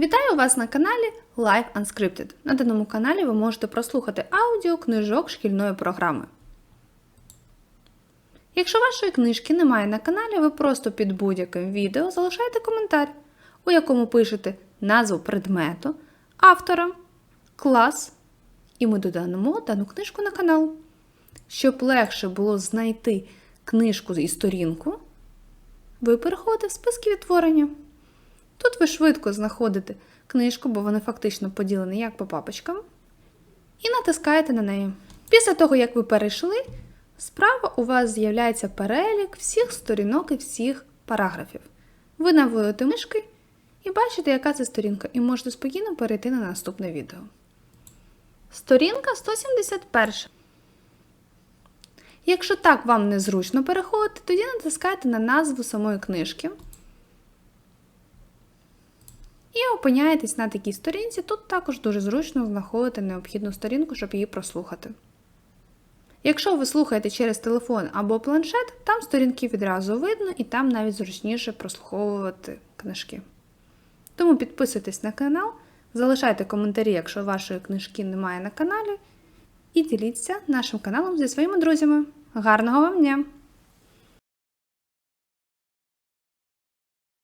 Вітаю вас на каналі Life Unscripted. На даному каналі ви можете прослухати аудіо книжок шкільної програми. Якщо вашої книжки немає на каналі, ви просто під будь-яким відео залишаєте коментар, у якому пишете назву предмету, автора, клас, і ми додамо дану книжку на канал. Щоб легше було знайти книжку і сторінку, ви переходите в списки відтворення. Тут ви швидко знаходите книжку, бо вони фактично поділені як по папочкам, і натискаєте на неї. Після того, як ви перейшли, справа у вас з'являється перелік всіх сторінок і всіх параграфів. Ви наводите мишки і бачите, яка це сторінка, і можете спокійно перейти на наступне відео. Сторінка 171. Якщо так вам незручно переходити, тоді натискайте на назву самої книжки. І опиняєтесь на такій сторінці. Тут також дуже зручно знаходити необхідну сторінку, щоб її прослухати. Якщо ви слухаєте через телефон або планшет, там сторінки відразу видно і там навіть зручніше прослуховувати книжки. Тому підписуйтесь на канал, залишайте коментарі, якщо вашої книжки немає на каналі, і діліться нашим каналом зі своїми друзями. Гарного вам дня!